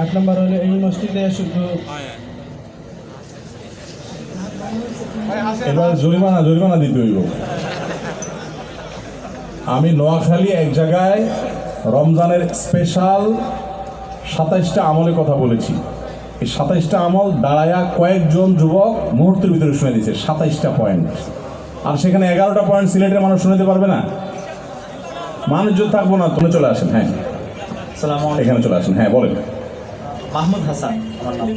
আট নম্বর হলো এই মসজিদে শুধু এবার জরিমানা জরিমানা দিতে হইব। আমি নোয়াখালী এক জায়গায় রমজানের স্পেশাল সাতাইশটা আমলের কথা বলেছি। এই সাতাইশটা আমল দাঁড়ায়া কয়েকজন যুবক মুহূর্তের ভিতরে শুনে দিয়েছে, সাতাইশটা পয়েন্ট আর সেখানে এগারোটা পয়েন্ট সিলেটের মানুষ শুনতে পারবে না? মানুষজন থাকব না তুমি চলে আসেন হ্যাঁ। সালাম এখানে চলে আসেন। হ্যাঁ বলেন। মাহমুদ হাসান আমার নাম।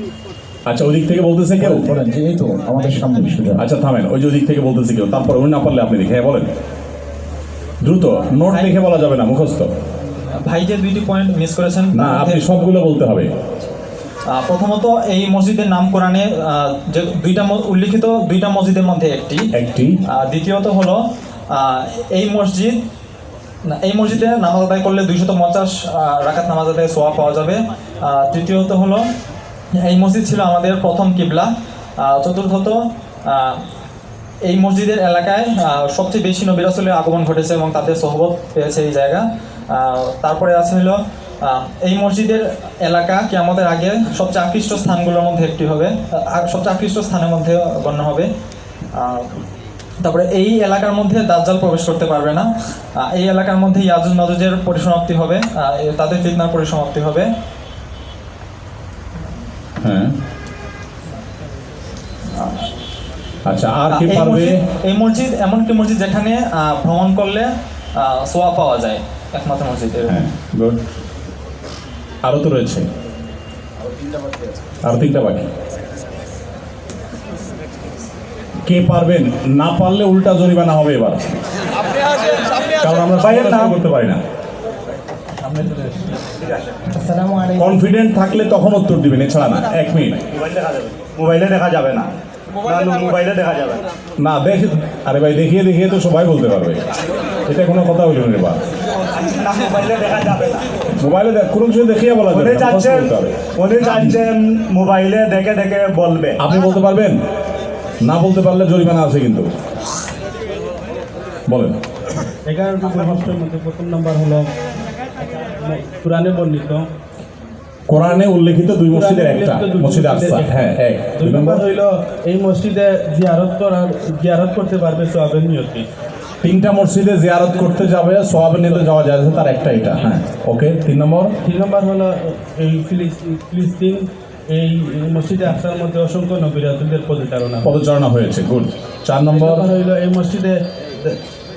আচ্ছা ওদিক থেকে বলতেছে কেউ? বলেন যে এই তো আমাদের সামনে বিষয়টা আচ্ছা থামেন। ওই যে ওদিক থেকে বলতেছে কেউ? তারপর উনি না পারলে আপনি দেখে। হ্যাঁ বলেন। দ্রুত নোট দেখে বলা যাবে না মুখস্থ। ভাই যে দুইটি পয়েন্ট মিস করেছেন। না আপনি সবগুলো বলতে হবে। প্রথমত এই মসজিদের নাম কোরআনে যে দুইটা উল্লিখিত দুইটা মসজিদের মধ্যে একটি। একটি। দ্বিতীয়ত হলো এই মসজিদ না, এই মসজিদে নামাজ আদায় করলে দুইশত পঞ্চাশ রাকাত নামাজ আদায় সোয়া পাওয়া যাবে। তৃতীয়ত হলো এই মসজিদ ছিল আমাদের প্রথম কিবলা। চতুর্থত এই মসজিদের এলাকায় সবচেয়ে বেশি নবী আগমন ঘটেছে এবং তাদের সহবত পেয়েছে এই জায়গা। তারপরে আছে হলো এই মসজিদের এলাকা কি আমাদের আগে সবচেয়ে আকৃষ্ট স্থানগুলোর মধ্যে একটি হবে সবচেয়ে আকৃষ্ট স্থানের মধ্যে গণ্য হবে। তারপরে এই এলাকার মধ্যে দাজ্জাল প্রবেশ করতে পারবে না। এই এলাকার মধ্যে ইয়াজুজ মাজুজের পরিসমাপ্তি হবে তাদের ফিতনার পরিসমাপ্তি হবে। হ্যাঁ। আচ্ছা আর কি এই পারবে? মসজিদ এই মসজিদ এমন একটি মসজিদ যেখানে ভ্রমণ করলে আহ, সোয়া পাওয়া যায় একমাত্র মসজিদ। হ্যাঁ গুড আরও তো রয়েছে। আর তিনটা বাকি। কে পারবেন না পারলে উল্টা জরিমানা হবে এবার। কারণ আমরা? করতে পারি না। কনফিডেন্ট থাকলে তখন উত্তর দিবেন এছাড়া না। এক মিনিট। মোবাইলে দেখা যাবে। না। না, মোবাইলে দেখা যাবে না। না দেখে। আরে ভাই দেখিয়ে দেখিয়ে তো সবাই বলতে পারবে। এটা কোনো কথা হইল না এবার। না মোবাইলে দেখা যাবে না। মোবাইলে দেখ কোনো কিছু দেখিয়ে বলা যাবে। উনি চাচ্ছেন মোবাইলে দেখে দেখে বলবে। আপনি বলতে পারবেন? না বলতে পারলে জরিমানা আছে কিন্তু। বলেন। মধ্যে প্রথম নম্বর হলো কোরআনে বর্ণিত। কোরআনে উল্লেখিত দুই মসজিদের একটা মসজিদ মসজিদের আকসা। হ্যাঁ এক দুই নম্বর হইল এই মসজিদে জিয়ারত করার জিয়ারত করতে পারবে সোয়াবের নিয়তি। তিনটা মসজিদে জিয়ারত করতে যাবে সোয়াবের নিতে যাওয়া যায় তার একটা এটা হ্যাঁ ওকে তিন নম্বর। তিন নম্বর হলো এই ফিলিস্তিন এই মসজিদে আসার মধ্যে অসংখ্য নবীরাতুদের পদচারণা। পদচারণা হয়েছে গুড চার নম্বর? হইল এই মসজিদে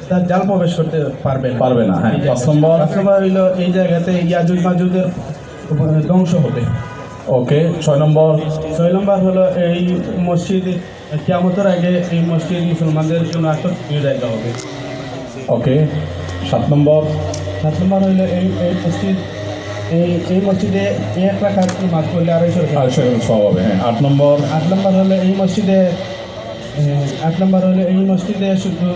তার জাল প্রবেশ করতে পারবে পারবে না, হ্যাঁ। পাঁচ নম্বর? পাঁচ নম্বর হইল এই জায়গাতে ইয়াজুজ মাজুদের ধ্বংস হবে ওকে ছয় নম্বর? ছয় নম্বর হলো এই মসজিদ কিয়ামতের আগে এই মসজিদ মুসলমানদের জন্য আকর্ষণীয় জায়গা হবে। ওকে সাত নম্বর? সাত নম্বর হইল এই এই মসজিদ এই এই মসজিদে এক আড়াইশো সব হবে হ্যাঁ। আট নম্বর? আট নম্বর হলো এই মসজিদে আট নম্বর হলো এই মসজিদে শুধু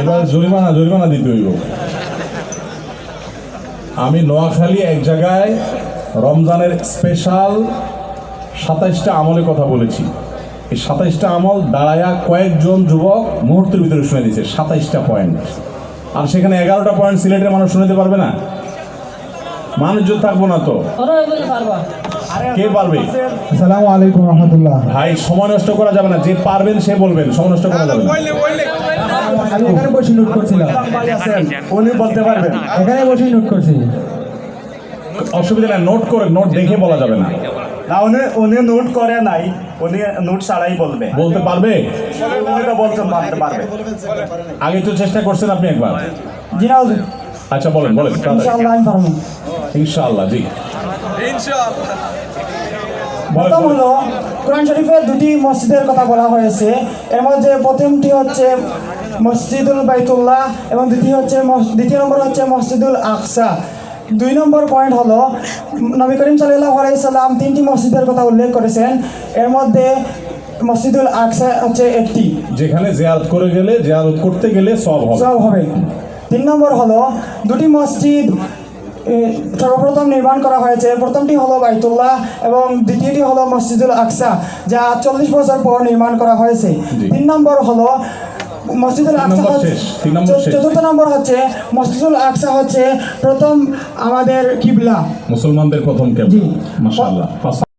এবার জরিমানা জরিমানা দিতে হইব। আমি নোয়াখালী এক জায়গায় রমজানের স্পেশাল সাতাইশটা আমলের কথা বলেছি। এই সাতাইশটা আমল দাঁড়ায়া কয়েকজন যুবক মুহূর্তের ভিতরে শুনে দিয়েছে সাতাইশটা পয়েন্ট। আর সেখানে এগারোটা পয়েন্ট সিলেটের মানুষ শুনতে পারবে না। মানুষ মানুষজন থাকব না তো। কে পারবে? আসসালামু আলাইকুম রহমতুল্লাহ। ভাই সময় নষ্ট করা যাবে না। যে পারবেন সে বলবেন। সময় নষ্ট করা যাবে না। আমি এখানে বসে নোট করছিলাম। উনি বলতে পারবেন। এখানে বসে নোট করছি। অসুবিধা নেই নোট করে নোট দেখে বলা যাবে না। না উনি উনি নোট করে নাই। উনি নোট ছাড়াই বলবে। বলতে পারবে? উনি তো বলতে পারতে পারবে। আগে তো চেষ্টা করছেন আপনি একবার? জি না আচ্ছা বলেন বলেন ইনশাআল্লাহ আমি পারব। ইনশাআল্লাহ জি। প্রথম হলো কোরআন শরীফের দুটি মসজিদের কথা বলা হয়েছে। এর মধ্যে প্রথমটি হচ্ছে মসজিদুল বাইতুল্লাহ এবং দ্বিতীয় হচ্ছে দ্বিতীয় নম্বর হচ্ছে মসজিদুল আকসা। দুই নম্বর পয়েন্ট হলো নবী করিম সাল্লাহ আলাইসাল্লাম তিনটি মসজিদের কথা উল্লেখ করেছেন। এর মধ্যে মসজিদুল আকসা হচ্ছে একটি। যেখানে জিয়ারত করে গেলে জিয়ারত করতে গেলে সব হবে। সব হবে। তিন নম্বর হলো দুটি মসজিদ সর্বপ্রথম নির্মাণ করা হয়েছে। প্রথমটি হলো বাইতুল্লাহ এবং দ্বিতীয়টি হলো মসজিদুল আকসা যা চল্লিশ বছর পর নির্মাণ করা হয়েছে। তিন নম্বর হলো মসজিদুল আকসা। চতুর্থ নম্বর হচ্ছে মসজিদুল আকসা হচ্ছে প্রথম আমাদের কিবলা মুসলমানদের প্রথম কেবল। মাশাআল্লাহ